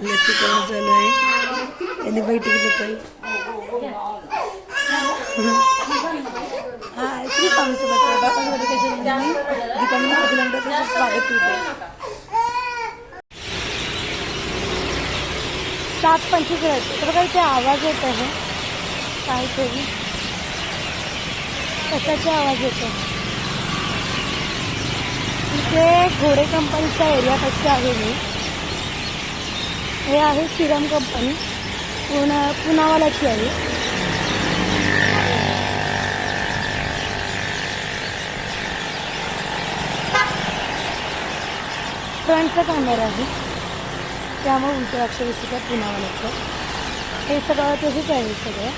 लसीकरण झालं आहे त्यांनी बैठक ताई हा श्री स्वामी समर्थ बाबा मेडिकेशन दीपावली अभिनंदन स्वागत सात पंचवीस आहेत तर आवाज येत आहे. काहीतरी कशाचा आवाज येतो इथे घोडे कंपनीचा एरिया एरियापाशी आहे मी. हे आहे सिरम कंपनी. पुणा पुनावालाची आहे. फ्रंटचा कॅमेरा आहे. त्यामुळे उलट्या अक्षर दिसत आहे पुनावालाचं हे सगळं तसंच आहे सगळं.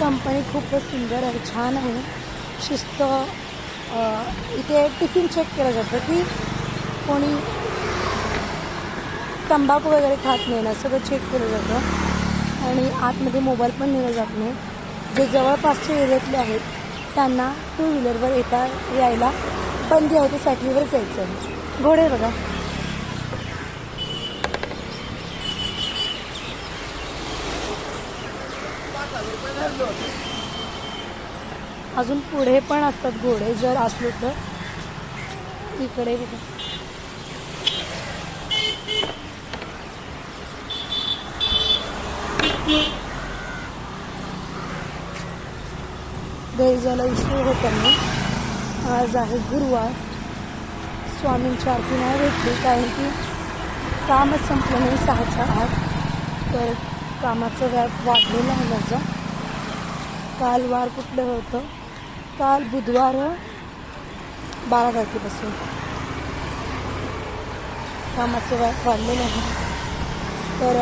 कंपनी खूपच सुंदर आहे छान आहे. शिस्त इथे टिफिन चेक केलं जातं की कोणी तंबाखू वगैरे खात नाही ना सगळं चेक केलं जातं. आणि आतमध्ये मोबाईल पण नेला जात नाही. जे जवळपासचे एरियातले आहेत त्यांना टू व्हीलरवर येता यायला बंदी आहे ते सायकलीवरच यायचं आहे. घोडे बघा. अजून पुढे पण असतात घोडे जर असलो तर. इकडे बघा. घरी जायला उशीर होत आज आहे गुरुवार. स्वामींची आरती नाही भेटली कारण की कामच संपलं नाही सहाच्या आत. तर कामाचं व्याप वाढलेलं आहे माझं. काल वार कुठलं होतं? काल बुधवार बारा तारखेपासून. कामाचं वा वाढलेलं आहे. तर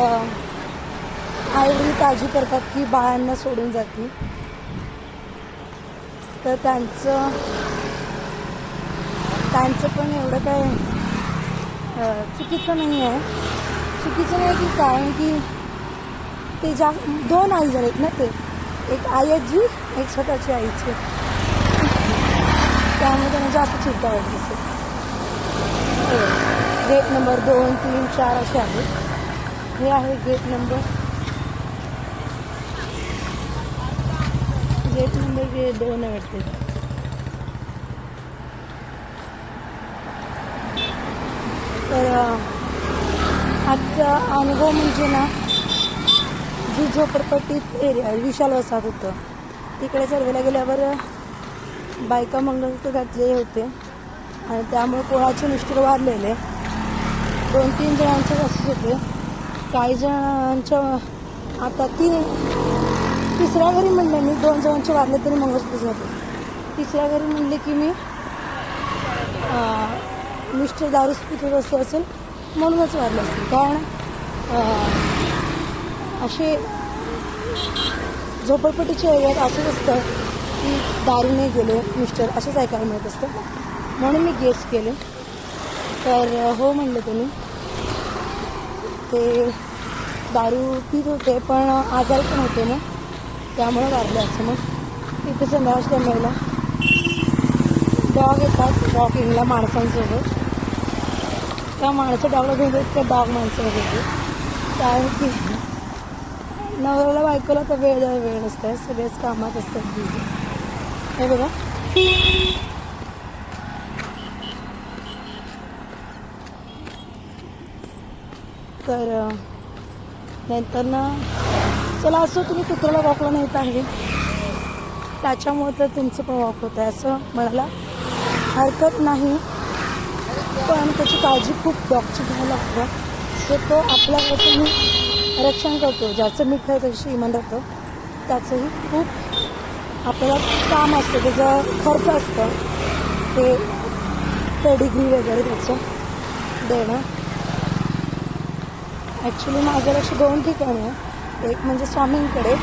आईवडील काळजी करतात की बाळांना सोडून जातील. तर त्यांचं त्यांचं पण एवढं काय चुकीचं नाही आहे. चुकीचं नाही की कारण की ते ज्या दोन आई झालेत ना ते एक आई आजी एक स्वतःची आईची. त्यामुळे त्यांना जास्त चिंता वाटत असेल गेट नंबर दोन तीन चार असे आहेत हे आहे गेट नंबर. गेट नंबर हे दोन आहे वाटते. तर आजचा अनुभव म्हणजे ना जी झोपडपट्टीत एरिया विशाल वसाहत होतं. तिकडे सर्वेला गेल्यावर बायका मंगळसूत्र घातलेले होते. आणि त्यामुळे कोणाचे मिस्टर वाढलेले. दोन तीन जणांचे असंच होते. काही जणांच्या आता तीन तिसऱ्या घरी म्हणले मी दोन जणांचे वाढले तरी मंगळसूत्र होते. तिसऱ्या घरी म्हणले की मी मिस्टर दारूस पितो असं असेल म्हणूनच वाढलं असेल कारण असे झोपडपट्टीच्या एरियात असंच असतं की दारूने गेले मिस्टर असंच ऐकायला मिळत असतं. म्हणून मी गेस केले. तर हो म्हणले तुम्ही. ते दारू पित होते पण आजारी पण होते ना. त्यामुळे वारले असं मग. इथे संध्याकाळच्या त्यामुळेला डॉग येतात वॉकिंगला माणसांसोबत. त्या माणसं डॉगला घेऊन येतात त्या डॉग माणसं वगैरे कारण की नवऱ्याला बायकोला तर वेळ वेळ नसतं सगळेच कामात असतात बिझी हे बघा. तर नंतर ना चला असं तुम्ही कुत्र्याला वॉकला नेत आहे. त्याच्यामुळं तर तुमचं पण वाक होतं आहे असं म्हणायला हरकत नाही. पण त्याची काळजी खूप डॉक्टर घ्यायला लागतं. सो तो आपल्या वतीने रक्षण करतो. ज्याचं मीठ आहे त्याची इमान राहतं त्याचंही खूप आपल्याला काम असतं त्याचा खर्च असतं. ते पेडिग्री वगैरे त्याचं देणं. ॲक्च्युली माझं लक्ष दोन ठिकाणी आहे. एक म्हणजे स्वामींकडे.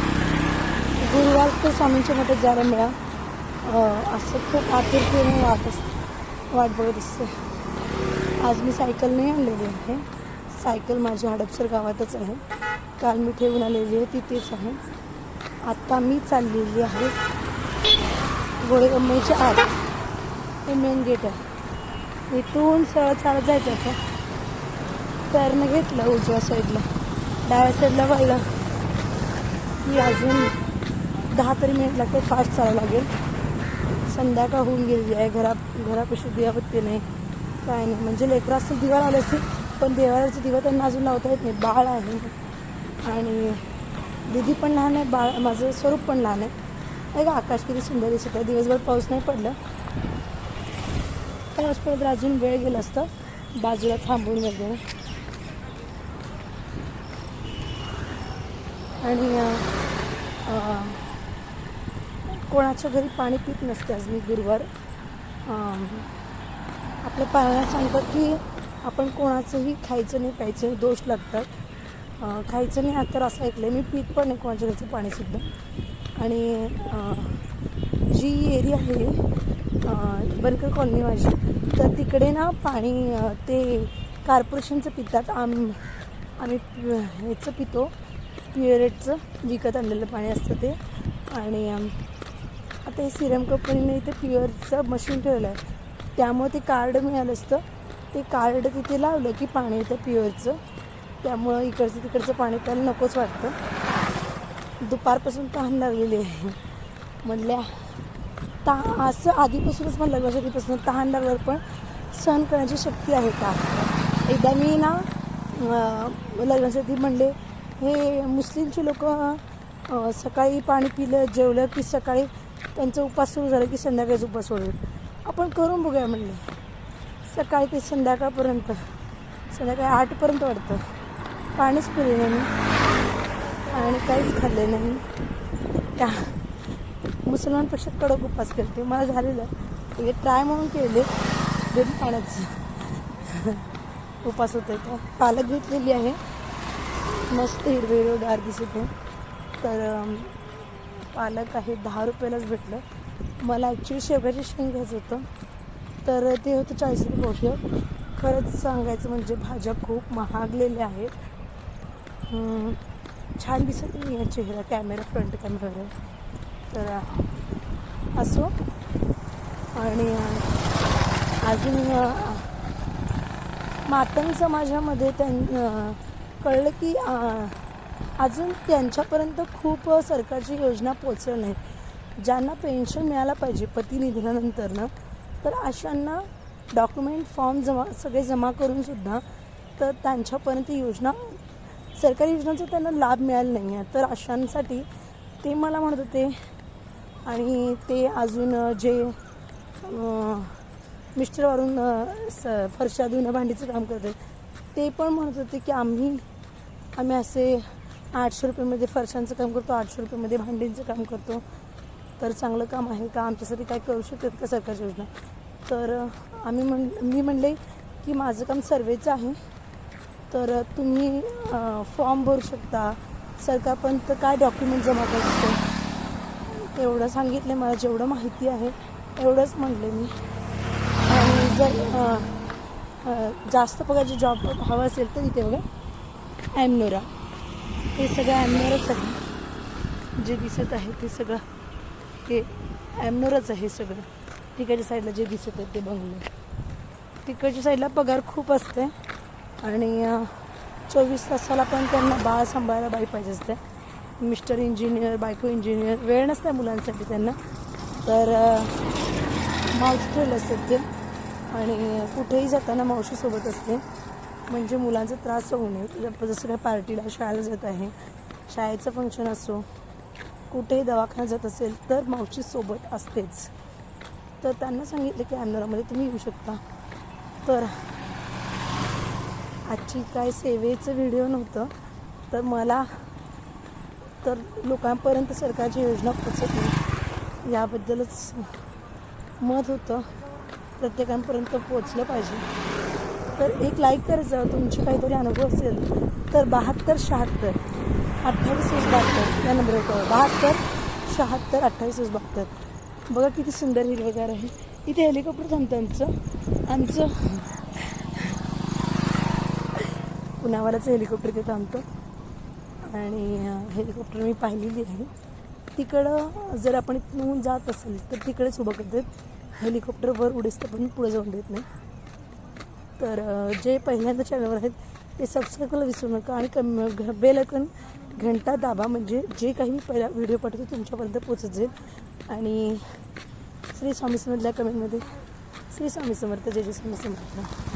गुरुवार ते स्वामींच्या मध्ये जायला मिळा. असं खूप आतुरतेने वाट असते वाट बघत असते. आज मी सायकल नाही आणलेली आहे. सायकल माझ्या हडपसर गावातच आहे. काल मी ठेवून आलेली आहे तिथेच आहे. आत्ता मी चाललेली आहे घोडेगम्मेच्या आत. हे मेन गेट आहे. इथून सरळ चालत जायचं होतं. टर्न घेतलं उजव्या साईडला डाव्या साईडला वळलं. की अजून दहा तरी मिनिट लागते फास्ट चालावं लागेल. संध्याकाळ होऊन गेलेली आहे. घरा घरापाशी दिवाबत्ती नाही. काय नाही. म्हणजे लेकरं असतील दिवा लावले पण देवाचे दिवा त्यांना अजून लावता येत नाही. बाळ आहे. आणि दिदी पण लहान आहे बाळ माझं स्वरूप पण लहान आहे. नाही का आकाश किती सुंदर दिसत आहे. दिवसभर पाऊस नाही पडलं. पाऊस पडत अजून वेळ गेला असतं बाजूला थांबून वगैरे. आणि कोणाच्या घरी पाणी पित नसते आज मी गुरुवार. आपल्या पाळण्यात सांगतात की आपण कोणाचंही खायचं नाही प्यायचं दोष लागतात. खायचं नाही आता तर असं ऐकलं आहे मी पीत पण आहे कोणाच्या पाणीसुद्धा आणि जी एरिया आहे बर्कर बनकर कॉलनी माझी तर तिकडे ना पाणी ते कार्पोरेशनचं पितात. आम आम्ही ह्याचं पितो. प्युअरेटचं विकत आणलेलं पाणी असतं ते. आणि आता हे सिरम कंपनीने इथे प्युअरचं मशीन ठेवलं आहे त्यामुळे ते कार्ड मिळालं असतं. ते कार्ड तिथे लावलं की पाणी येतं प्युअरचं. त्यामुळं इकडचं तिकडचं पाणी प्यायला नकोच वाटतं. दुपारपासून तहान लागलेली आहे. म्हणल्या ता असं आधीपासूनच मला लग्नाच्या आधीपासून तहान लागल्यावर पण सहन करण्याची शक्ती आहे का? एकदा मी ना लग्नासाठी म्हणले हे मुस्लिमचे लोक सकाळी पाणी पिलं जेवलं की सकाळी त्यांचा उपास सुरू झाला की संध्याकाळीच उपास सोडेल आपण करून बघूया म्हणले. सकाळी ते संध्याकाळपर्यंत संध्याकाळी आठपर्यंत वाटतं. पाणीच पिले नाही. आणि काहीच खाल्ले नाही. त्या मुसलमानपेक्षा कडक उपास करते मला झालेलं. हे ट्राय म्हणून केले. बिन पाण्याचं. उपास होते तर पालक घेतलेली आहे. मस्त हिरवे हिरवेगार दिसत आहे तर पालक आहे दहा रुपयालाच भेटलं. मला ॲक्च्युली शेवगाची शेंग घ्यायचं होतं. तर ते होतं चाळीस रुपये पोषक. खरंच सांगायचं म्हणजे भाज्या खूप महागलेल्या आहेत. छान दिसत नाही आहे चेहरा कॅमेरा फ्रंट कॅमेरा तर असो. आणि अजून मातंग समाजामध्ये त्यां कळलं की अजून त्यांच्यापर्यंत खूप सरकारची योजना पोचल्या नाही ज्यांना पेन्शन मिळायला पाहिजे पती निधनानंतर ना तर अशांना डॉक्युमेंट फॉर्म जमा सगळे जमा करूनसुद्धा तर त्यांच्यापर्यंत योजना सरकारी योजनांचा त्यांना लाभ मिळाला नाही आहे. तर अशांसाठी ते मला म्हणत होते आणि ते अजून जे मिस्टर वरून स फरशा धुणं भांडीचं काम करते ते पण म्हणत होते की आम्ही आम्ही असे आठशे रुपयेमध्ये फरशांचं काम करतो आठशे रुपयेमध्ये भांडींचं काम करतो. तर चांगलं काम आहे का? आमच्यासाठी काय करू शकतात का सरकारची योजना? तर आम्ही म्हण मी म्हणले की माझं काम सर्वेचं आहे. तर तुम्ही फॉर्म भरू शकता. सरकारपर्यंत काय डॉक्युमेंट जमा करायचं एवढं सांगितलं मला जेवढं माहिती आहे एवढंच म्हणले मी. आणि जर जास्त पगारचे जॉब हवा असेल तर इथे बघा ॲमनोरा हे सगळं ॲमनोराच आहे. जे दिसत आहे ते सगळं हे ॲमनोराच आहे सगळं. तिकडच्या साईडला जे दिसत आहे ते बंगले तिकडच्या साईडला पगार खूप असते आणि चोवीस तासाला पण त्यांना बाळ सांभाळायला बाई पाहिजे असते. मिस्टर इंजिनियर बायको इंजिनियर वेळ नसते मुलांसाठी त्यांना. तर मावशी ठेवलं असतात ते आणि कुठेही जाताना मावशीसोबत असते. म्हणजे मुलांचा त्रास होऊ नये. जसं काय पार्टीला शाळेला जात आहे शाळेचं फंक्शन असो कुठेही दवाखान्यात जात असेल तर मावशी सोबत असतेच. तर त्यांना सांगितलं की अन्नरामध्ये तुम्ही येऊ शकता. तर आजची काय सेवेचं व्हिडिओ नव्हतं. तर मला तर लोकांपर्यंत सरकारची योजना पोचत नाही याबद्दलच मत होतं. प्रत्येकांपर्यंत पोचलं पाहिजे. तर एक लाईक करायचं तुमचे काहीतरी अनुभव असेल तर बहात्तर शहात्तर अठ्ठावीस वीस बहात्तर या नंबरवर बहात्तर शहात्तर अठ्ठावीस वीस बहात्तर. बघा किती सुंदर हिरवेगार आहे. इथे हेलिकॉप्टर थांबतं आमचं. आमचं पुण्यावालाचं हेलिकॉप्टर ते थांबतं आणि हेलिकॉप्टर मी पाहिलेली आहे. तिकडं जर आपण इथून जात असेल तर तिकडेच उभं करतात हेलिकॉप्टरवर उडीस पण पुढे जाऊन देत नाही. तर जे पहिल्यांदा चॅनलवर आहेत ते सबस्क्राईब करायला विसरू नका. आणि कम बेलकन बेल घंटा दाबा. म्हणजे जे काही मी पहिला व्हिडिओ पाठवतो तुमच्यापर्यंत पोचत जाईल. आणि श्री स्वामी समर्थल्या कमेंटमध्ये श्री स्वामी समर्थ जय जय स्वामी समर्थ.